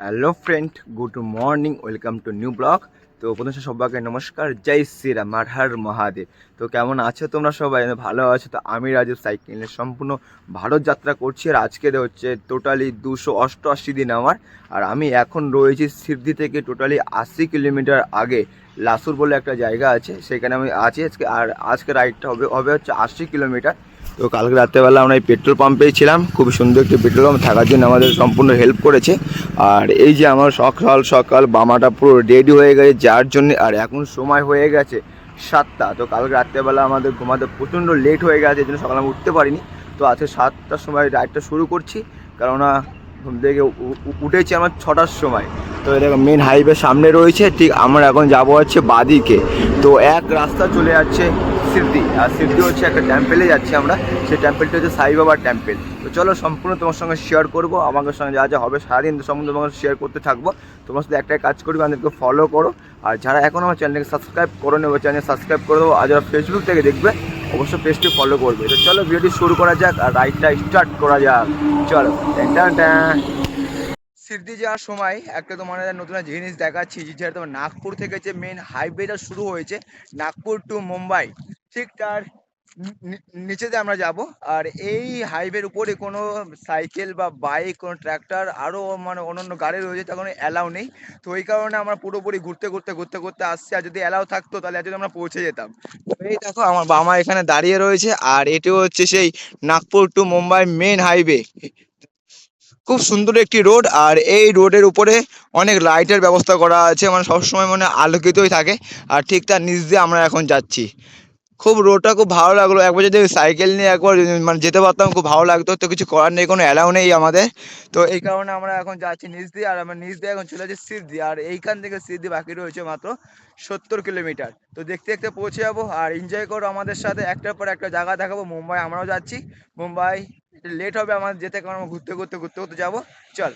Hello friend good morning welcome to new blog তো প্রথমে সবাইকে নমস্কার। জয় শ্রীরাম আর হর মহাদেব। তো কেমন আছো তোমরা সবাই? ভালো আছো। তো আমি রাজীব সাইকেলের সম্পূর্ণ ভারত যাত্রা করছি। আর আজকের হচ্ছে টোটালি দুশো অষ্টআশি দিন আমার। আর আমি এখন রয়েছি সিদ্ধি থেকে টোটালি আশি কিলোমিটার আগে। লাসুর বলে একটা জায়গা আছে, সেখানে আমি আছি। আজকে আর আজকে রাইডটা হবে হবে হচ্ছে আশি কিলোমিটার। তো কালকে রাত্রেবেলা আমরা এই পেট্রোল পাম্পেই ছিলাম। খুব সুন্দর একটি পেট্রোল পাম্প, থাকার জন্য আমাদের সম্পূর্ণ হেল্প করেছে। আর এই যে আমার সকাল সকাল বামাটা পুরো রেডি হয়ে গেছে, যার জন্য আর এখন সময় হয়ে গেছে সাতটা। তো কালকে রাত্রেবেলা আমাদের ঘুমাতে প্রচণ্ড লেট হয়ে গেছে, এই জন্য সকালে আমি উঠতে পারিনি। তো আজকে সাতটার সময় রাইডটা শুরু করছি, কেননা ঘুম থেকে উঠেছি আমার ছটার সময়। তো এটা মেন হাইওয়ে সামনে রয়েছে, ঠিক আমরা এখন যাব হচ্ছে বাদিকে। তো এক রাস্তা চলে যাচ্ছে সিদ্ধি, আর সিদ্ধি হচ্ছে একটা টেম্পেলে যাচ্ছি আমরা। সেই টেম্পেলটা হচ্ছে সাই বাবার টেম্পেল তো চলো সম্পূর্ণ তোমার সঙ্গে শেয়ার করব, আমাদের সঙ্গে যা যা হবে সারাদিন সম্পূর্ণ তোমার শেয়ার করতে থাকব। তোমার সাথে একটাই কাজ করবে, আমাদেরকে ফলো করো। আর যারা এখন আমার চ্যানেলকে সাবস্ক্রাইব করো নেব চ্যানেল সাবস্ক্রাইব করে দেবো, আর যারা ফেসবুক থেকে দেখবে, অবশ্যই পেজটি ফলো করবে। তো চলো ভিডিওটি শুরু করা যাক, আর রাইডটা স্টার্ট করা যাক। চলো সিদ্ধি যাওয়ার সময় একটা তোমার নতুন জিনিস দেখাচ্ছি, যেটা তোমার নাগপুর থেকে যে মেন হাইওয়েটা শুরু হয়েছে, নাগপুর টু মুম্বাই। ঠিক তার দিয়ে আমরা যাব। আর এই হাইওয়ের উপরে কোনো সাইকেল বা বাইক কোনো ট্র্যাক্টর আরও মানে অন্যান্য গাড়ি রয়েছে তখন অ্যালাউ নেই। তো এই কারণে আমরা পুরোপুরি ঘুরতে ঘুরতে ঘুরতে ঘুরতে আসছি। আর যদি অ্যালাউ থাকতো, তাহলে আজকে আমরা পৌঁছে যেতাম। এই দেখো, আমার বাবা এখানে দাঁড়িয়ে রয়েছে। আর এটিও হচ্ছে সেই Nagpur to Mumbai main highway খুব সুন্দর একটি রোড আর এই রোডের উপরে অনেক লাইটের ব্যবস্থা করা আছে। মানে সবসময় মানে আলোকিতই থাকে। আর ঠিক তার নিচ দিয়ে আমরা এখন যাচ্ছি। খুব রোডটা খুব ভালো লাগল। একবার যদি সাইকেল নিয়ে একবার মানে যেতে পারতাম, খুব ভালো লাগতো। তো কিছু করার নেই, কোনো অ্যালাউ নেই আমাদের। তো এই কারণে আমরা এখন যাচ্ছি নিচ দিয়ে আর আমরা নিচ দিয়ে এখন চলে যাচ্ছি সিদ্ধি। আর এইখান থেকে সিদ্ধি বাকি রয়েছে মাত্র সত্তর কিলোমিটার। তো দেখতে দেখতে পৌঁছে যাব, আর এনজয় করো আমাদের সাথে। একটার পর একটা জায়গা দেখাবো, মুম্বাই আমরাও যাচ্ছি। মুম্বাই লেট হবে আমাদের যেতে, কারণ ঘুরতে ঘুরতে ঘুরতে ঘুরতে যাব। চল।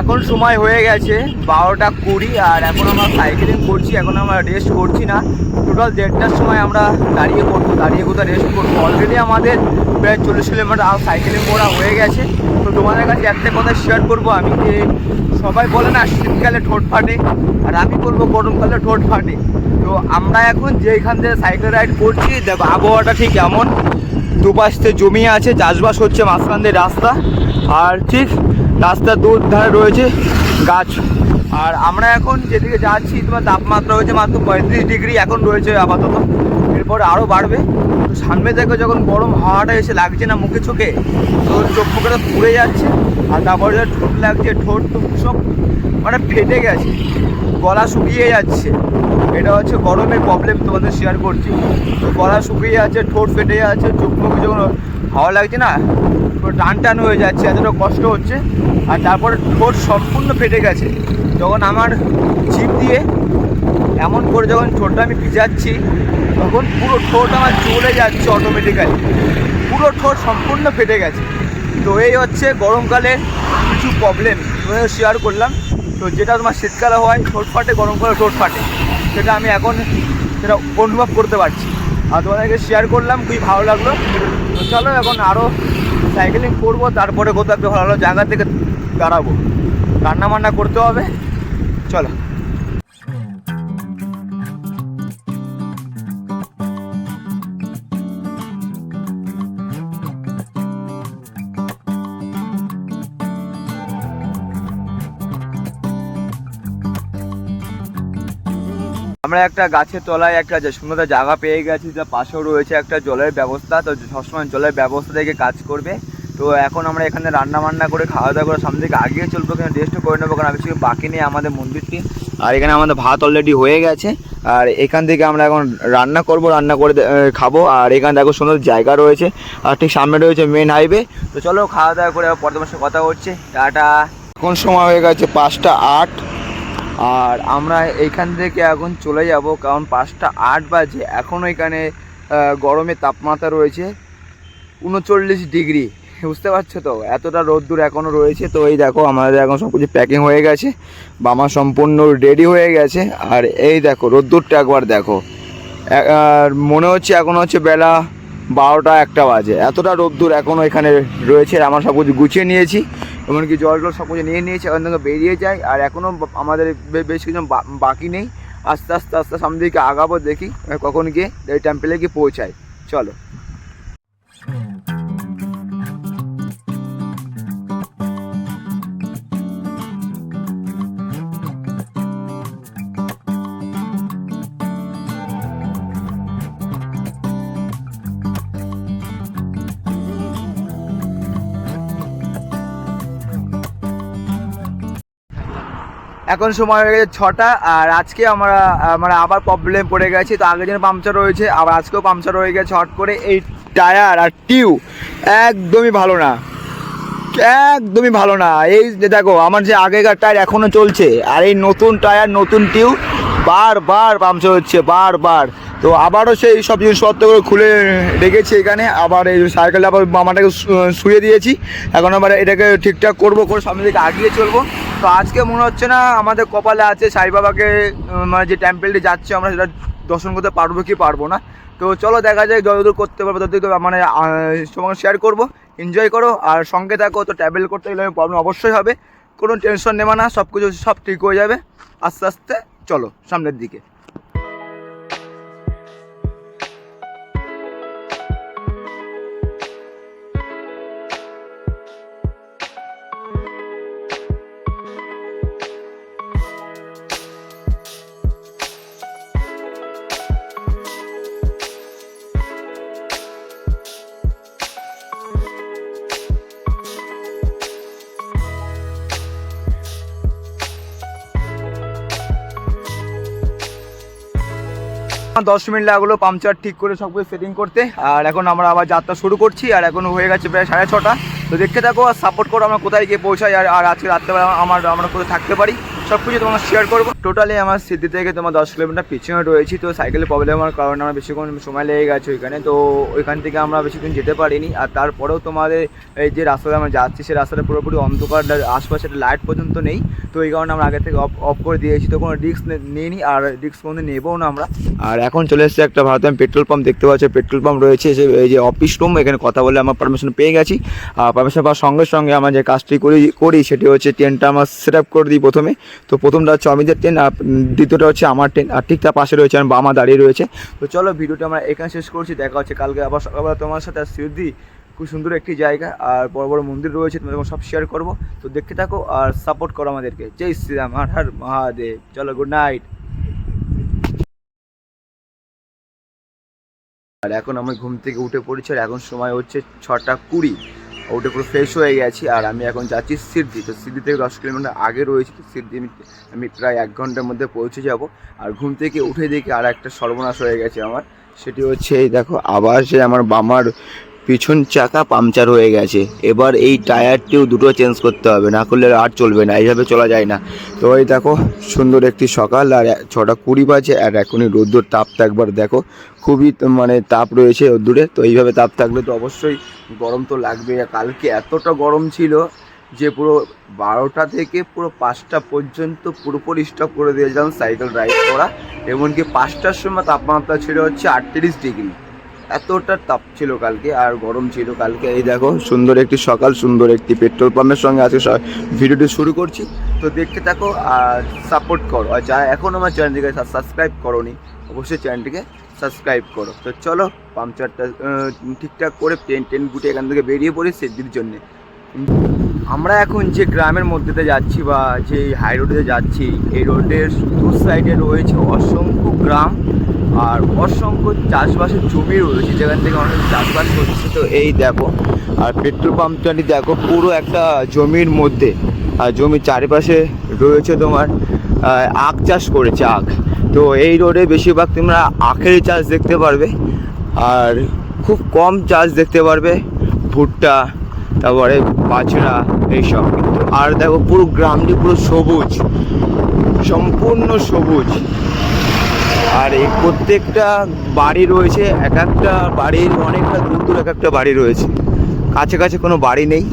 এখন সময় হয়ে গেছে বারোটা কুড়ি আর এখন আমরা সাইকেলিং করছি, এখন আমরা রেস্ট করছি না। টোটাল দেড়টার সময় আমরা দাঁড়িয়ে পড়ব, দাঁড়িয়ে কোথাও রেস্ট করব? অলরেডি আমাদের প্রায় চল্লিশ কিলোমিটার আর সাইকেলিং করা হয়ে গেছে। তো তোমাদের কাছে একটা কথা শেয়ার করব আমি যে সবাই বলে না, শীতকালে ঠোঁট ফাটে আর আমি বলব গরমকালে ঠোঁট ফাটে। তো আমরা এখন যেখান থেকে সাইকেল রাইড করছি, দেখো আবহাওয়াটা ঠিক এমন। দুপাশ জমি আছে, চাষবাস হচ্ছে মাঝখান দিয়ে রাস্তা। আর ঠিক রাস্তার দু ধারে রয়েছে গাছ। আর আমরা এখন যেদিকে যাচ্ছি, তোমার তাপমাত্রা হয়েছে মাত্র পঁয়ত্রিশ ডিগ্রি, এখন রয়েছে আপাতত। এরপর আরও বাড়বে। তো সামনে থেকে যখন গরম হাওয়াটা এসে লাগছে না মুখে চোখে, তো চোখ মুখে পুড়ে যাচ্ছে। আর তারপরে যে ঠোঁট লাগছে, ঠোঁট তো সব মানে ফেটে গেছে, গলা শুকিয়ে যাচ্ছে। এটা হচ্ছে গরমের প্রবলেম তোমাদের শেয়ার করছি। তো গলা শুকিয়ে যাচ্ছে ঠোঁট ফেটে যাচ্ছে চোখ মুখে যখন হাওয়া লাগছে না টান টান হয়ে যাচ্ছে, এতটা কষ্ট হচ্ছে। আর তারপরে ঠোঁট সম্পূর্ণ ফেটে গেছে। যখন আমার জিভ দিয়ে এমন করে যখন ঠোঁটটা আমি ভিজাচ্ছি, তখন পুরো ঠোঁট আমার চলে যাচ্ছে অটোমেটিক্যালি পুরো ঠোঁট সম্পূর্ণ ফেটে গেছে। তো এই হচ্ছে গরমকালে কিছু প্রবলেম শেয়ার করলাম। তো যেটা তোমার শীতকালে হয়, ঠোঁট ফাটে, গরমকালে ঠোঁট ফাটে। সেটা আমি এখন সেটা অনুভব করতে পারছি। আর তোমাদেরকে শেয়ার করলাম, খুবই ভালো লাগল। তো চলো এখন আরও সাইকেলিং করব, তারপরে কোথাও একটা ভালো ভালো জায়গা থেকে দাঁড়াবো। রান্না বান্না করতে হবে। চলো। আমরা একটা গাছের তলায় একটা সুন্দর জায়গা পেয়ে গেছি, যা পাশেও রয়েছে একটা জলের ব্যবস্থা, তো সবসময় জলের ব্যবস্থা থেকে কাজ করবে। তো এখন আমরা এখানে রান্না বান্না করে খাওয়া দাওয়া করে সামনে দিকে আগিয়ে চলবো এখানে রেস্টও করে নেব, কারণ আমি বাকি নেই আমাদের মন্দিরটি। আর এখানে আমাদের ভাত অলরেডি হয়ে গেছে। আর এখান থেকে আমরা এখন রান্না করব, রান্না করে খাব। আর এখানে দেখো সুন্দর জায়গা রয়েছে। আর ঠিক সামনে রয়েছে মেন হাইওয়ে তো চলো খাওয়া দাওয়া করে আবার পরে সাথে কথা হচ্ছে। টাটা। এখন সময় হয়ে গেছে পাঁচটা আট। আর আমরা এইখান থেকে এখন চলে যাব কারণ পাঁচটা আট বাজে। এখনও এখানে আহ, গরমের তাপমাত্রা রয়েছে উনচল্লিশ ডিগ্রি। বুঝতে পারছ তো? এতটা রোদ্দুর এখনও রয়েছে। তো এই দেখো আমাদের এখন সব কিছু প্যাকিং হয়ে গেছে। বামা সম্পূর্ণ রেডি হয়ে গেছে। আর এই দেখো রোদ্দুরটা একবার দেখো। আর মনে হচ্ছে এখন হচ্ছে বেলা বারোটা একটা বাজে। এতটা রোদ্দুর এখনও এখানে রয়েছে আমার সব কিছু গুছিয়ে নিয়েছি। এমনকি জল টল সব কিছু নিয়ে নিয়েছি ওখান থেকে বেরিয়ে যাই। আর এখনও আমাদের বেশ কিছু বাকি নেই। আস্তে আস্তে আস্তে সামনে দিকে আগাবো, দেখি কখন গিয়ে এই টেম্পেলে গিয়ে পৌঁছাই। চলো। এখন সময় হয়ে গেছে ছটা, আর আজকে আমরা মানে আবার প্রবলেম পড়ে গেছি, তো আগের দিন পাংচার রয়েছে, আবার আজকেও পাংচার হয়ে গেছে, হট করে এই টায়ার আর টিউ একদমই ভালো না। একদমই ভালো না। এই যে দেখো, আমার যে আগেকার টায়ার এখনও চলছে, আর এই নতুন টায়ার নতুন টিউ বারবার পাংচার হচ্ছে, বারবার। তো আবারও সেই সব জিনিসপত্রগুলো খুলে রেখেছি এখানে। আবার এই সাইকেলটা আবার মামাটাকে শুয়ে দিয়েছি। এখন আবার এটাকে ঠিকঠাক করব, করে সামনের দিকে আগিয়ে চলবো। তো আজকে মনে হচ্ছে না আমাদের কপালে আছে সাই বাবাকে মানে যে টেম্পেলটি যাচ্ছে আমরা সেটা দর্শন করতে পারব কি পারব না। তো চলো দেখা যায় যতদূর করতে পারব, ততদূর মানে তোমাকে শেয়ার করব। এনজয় করো, আর সঙ্গে থাকো, তো ট্রাভেল করতে গেলে প্রবলেম অবশ্যই হবে। কোনো টেনশন নেবে না সব কিছু সব ঠিক হয়ে যাবে। আস্তে আস্তে চলো সামনের দিকে। দশ মিনিট লাগল পাংচার ঠিক করে সব কিছু সেটিং করতে। আর এখন আমরা আবার যাত্রা শুরু করছি, আর এখন হয়ে গেছে প্রায় সাড়ে ছটা। তো দেখতে থাকো আর সাপোর্ট করো আমরা কোথায় গিয়ে পৌঁছাই, আর আর আজকে রাত্রেবেলা আমার, আমরা কোথায় থাকতে পারি। সব কিছু তোমার শেয়ার করব। টোটালি আমার সিদ্ধি থেকে তোমার দশ কিলোমিটার পিছনে রয়েছি, তো সাইকেলে প্রবলেমের কারণে আমার বেশিক্ষণ সময় লেগে গেছে ওইখানে। তো ওইখান থেকে আমরা বেশিক্ষণ যেতে পারিনি। আর তারপরেও তোমাদের এই যে রাস্তাতে আমরা যাচ্ছি, সেই রাস্তাটা পুরোপুরি অন্ধকার আশপাশে লাইট পর্যন্ত নেই। তো এই কারণে আমরা আগে থেকে অফ অফ করে দিয়েছি। তো কোনো রিস্ক নিইনি, আর রিক্স কোনো নেবও না আমরা। আর এখন চলে এসেছে একটা ভারতীয় পেট্রোল পাম্প দেখতে পাচ্ছি পেট্রোল পাম্প রয়েছে এই যে অফিস রুম এখানে কথা বলে আমার পারমিশন পেয়ে গেছি। আর পারমিশন পাওয়ার সঙ্গে সঙ্গে আমার যে কাজটি করি করি, সেটি হচ্ছে ট্রেনটা আমার সেট আপ করে দিই প্রথমে। তো প্রথমটা হচ্ছে অমিতের ট্রেন আর দ্বিতীয়টা হচ্ছে আমার ট্রেন আর ঠিক তার পাশে রয়েছে আমার বামা দাঁড়িয়ে রয়েছে। তো চলো ভিডিওটা আমরা এখানে শেষ করছি, দেখা হচ্ছে কালকে আবার সকালবেলা তোমার সাথে। আর সিদ্ধি, খুব সুন্দর একটি জায়গা আর বড় বড় মন্দির রয়েছে, তোমাদের সব শেয়ার করব। তো দেখতে থাকো আর সাপোর্ট করো আমাদেরকে। জয় শ্রীরাম হর হর মহাদেব। চলো গুড নাইট আর এখন আমি ঘুম থেকে উঠে পড়েছি, আর এখন সময় হচ্ছে ছটা কুড়ি। উঠে পুরো ফ্রেশ হয়ে গেছি, আর আমি এখন যাচ্ছি সিদ্ধি তো সিদ্ধি থেকে দশ কিলোমিটার আগে রয়েছি সিদ্ধি আমি আমি প্রায় এক ঘণ্টার মধ্যে পৌঁছে যাব। আর ঘুম থেকে উঠে দেখি আর একটা সর্বনাশ হয়ে গেছে আমার। সেটি হচ্ছে, এই দেখো, আবার সে আমার বামার পিছন চাকা পাংচার হয়ে গেছে। এবার এই টায়ারটিও দুটো চেঞ্জ করতে হবে, না করলে আর চলবে না, এইভাবে চলা যায় না। তো এই দেখো, সুন্দর একটি সকাল, আর ছটা কুড়ি বাজে, আর এখনই রোদ্দুর তাপটা একবার দেখো। খুবই মানে তাপ রয়েছে রোদ্দুরে, তো এইভাবে তাপ থাকলে তো অবশ্যই গরম তো লাগবে কালকে এতটা গরম ছিল যে পুরো বারোটা থেকে পুরো পাঁচটা পর্যন্ত পুরোপুরি স্টপ করে দিয়েছিলাম সাইকেল রাইড করা। এমনকি পাঁচটার সময় তাপমাত্রা ছিল হচ্ছে আটত্রিশ ডিগ্রি এতটা তাপ ছিল কালকে আর গরম ছিল কালকে। এই দেখো, সুন্দর একটি সকাল, সুন্দর একটি পেট্রোল পাম্পের সঙ্গে আজকে ভিডিওটি শুরু করছি। তো দেখতে থাকো আর সাপোর্ট করো। আর যারা এখন আমার চ্যানেলটিকে সাবস্ক্রাইব করোনি, অবশ্যই চ্যানেলটিকে সাবস্ক্রাইব করো। তো চলো পাংচারটা ঠিকঠাক করে ট্রেন ট্রেন গুটে এখান থেকে বেরিয়ে পড়ি সেদির জন্যে। আমরা এখন যে গ্রামের মধ্যেতে যাচ্ছি বা যে হাই রোডে যাচ্ছি, এই রোডের দু সাইডে রয়েছে অসংখ্য গ্রাম। আর অসংখ্য চাষবাসের জমি রয়েছে, যেখান থেকে অনেক চাষবাস করছে। তো এই দেখো, আর পেট্রোল পাম্পটানি দেখো, পুরো একটা জমির মধ্যে, আর জমির চারিপাশে রয়েছে তোমার আখ চাষ করেছে আখ। তো এই রোডে বেশিরভাগ তোমরা আখের চাষ দেখতে পারবে, আর খুব কম চাষ দেখতে পারবে, ভুট্টা, তারপরে বাজরা, এইসব। কিন্তু আর দেখো পুরো গ্রামটি পুরো সবুজ, সম্পূর্ণ সবুজ। আর এই প্রত্যেকটা বাড়ি রয়েছে, এক একটা বাড়ির অনেকটা দূর দূর এক একটা বাড়ি রয়েছে। কাছে কাছে কোনো বাড়ি নেই।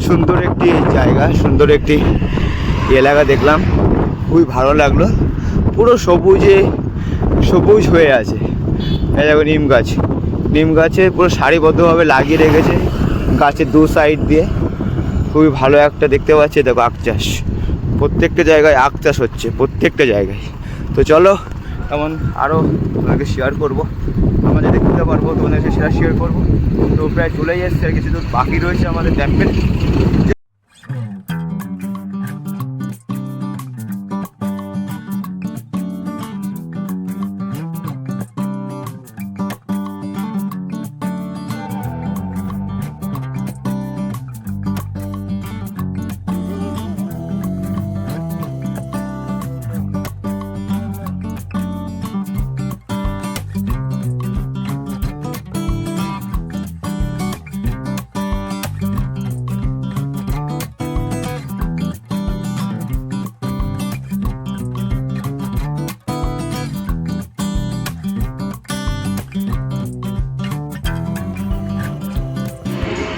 সুন্দর একটি জায়গা, সুন্দর একটি এলাকা দেখলাম। খুবই ভালো লাগল। পুরো সবুজে, সবুজ হয়ে আছে। দেখো নিম গাছ। নিম গাছে পুরো সারিবদ্ধভাবে লাগিয়ে রেখেছে গাছের দু সাইড দিয়ে। খুবই ভালো একটা দেখতে পাচ্ছি, দেখো আখ চাষ। প্রত্যেকটা জায়গায় আখ চাষ হচ্ছে, প্রত্যেকটা জায়গায়। তো চলো এমন আরও তোমাকে শেয়ার করব। আমরা আমাদের দেখতে পারব, তোমাদেরকে সেটা শেয়ার করব। তো প্রায় চলেই এসছে আর কিছু দূর বাকি রয়েছে আমাদের টেম্পেল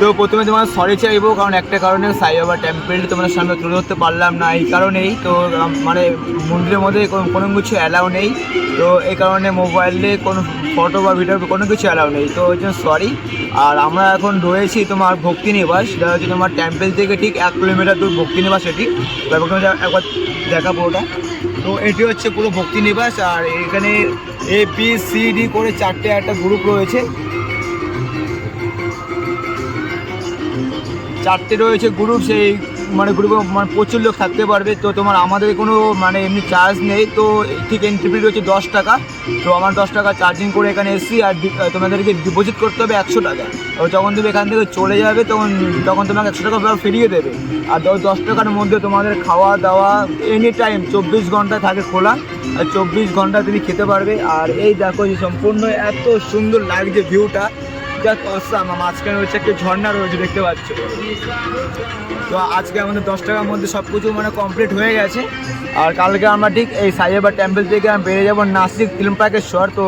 তো প্রথমে তোমার সরি চাইব, কারণ একটা কারণে সাই বাবা টেম্পেলটি তোমাদের সামনে তুলে ধরতে পারলাম না, এই কারণেই তো মানে মন্দিরের মধ্যে কোনো কিছু অ্যালাউ নেই। তো এই কারণে মোবাইলে কোনো ফটো বা ভিডিও কোনো কিছু অ্যালাউ নেই। তো ওই জন্য সরি আর আমরা এখন রয়েছি তোমার ভক্তি নিবাস যেটা হচ্ছে তোমার টেম্পেল থেকে ঠিক এক কিলোমিটার দূর ভক্তি নিবাস এটি একবার দেখাবো ওটা। তো এটি হচ্ছে পুরো ভক্তি নিবাস আর এখানে এ বি সি ডি করে চারটে একটা গ্রুপ রয়েছে। চারটে রয়েছে গ্রুপ সেই মানে গ্রুপে মানে প্রচুর লোক থাকতে পারবে। তো তোমার আমাদের কোনো মানে এমনি চার্জ নেই। তো ঠিক এন্ট্রি ফি রয়েছে দশ টাকা। তো আমার দশ টাকা চার্জিং করে এখানে এসেছি আর তোমাদেরকে ডিপোজিট করতে হবে একশো টাকা। তো যখন তুমি এখান থেকে চলে যাবে, তখন তখন তোমাকে একশো টাকা ফিরিয়ে দেবে। আর দশ টাকার মধ্যে তোমাদের খাওয়া দাওয়া এনি টাইম চব্বিশ ঘণ্টা থাকে খোলা। আর চব্বিশ ঘণ্টা তুমি খেতে পারবে। আর এই দেখো যে সম্পূর্ণ এত সুন্দর লাগছে ভিউটা জাস্ট অসাম মাঝখানে রয়েছে একটা ঝর্ণা রয়েছে, দেখতে পাচ্ছ। তো আজকে আমাদের দশ টাকার মধ্যে সব কিছু মানে কমপ্লিট হয়ে গেছে। আর কালকে আমরা ঠিক এই সাইবার টেম্পল থেকে আমি বেরিয়ে যাব নাসিক তিলপাকেশ্বর তো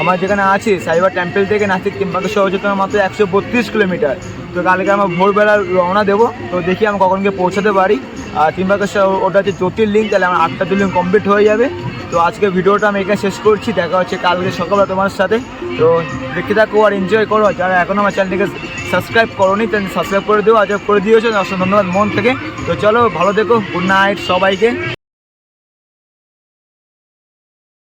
আমার যেখানে আছি, সাইবার টেম্পল থেকে নাসিক তিলপাকেশ্বর হচ্ছে তোমার মাত্র একশো বত্রিশ কিলোমিটার তো কালকে আমরা ভোরবেলা রওনা দেবো। তো দেখি আমি কখন গিয়ে পৌঁছাতে পারি। আর তিনপাকেশ্বর ওটা হচ্ছে জ্যোতির্লিঙ্গ তাহলে আমার আটটা জ্যোতির্লিঙ্গ কমপ্লিট হয়ে যাবে। তো আজকে ভিডিওটা আমি এখানে শেষ করছি। দেখা হচ্ছে কালকে সকালে তোমার সাথে। তো দেখতে থাকো আর এনজয় করো। যারা এখনও আমার চ্যানেলটিকে সাবস্ক্রাইব করোনি, তাহলে সাবস্ক্রাইব করে দিও। যারা করে দিয়েছ অসংখ্য ধন্যবাদ মন থেকে। তো চলো, ভালো দেখো গুড নাইট সবাইকে।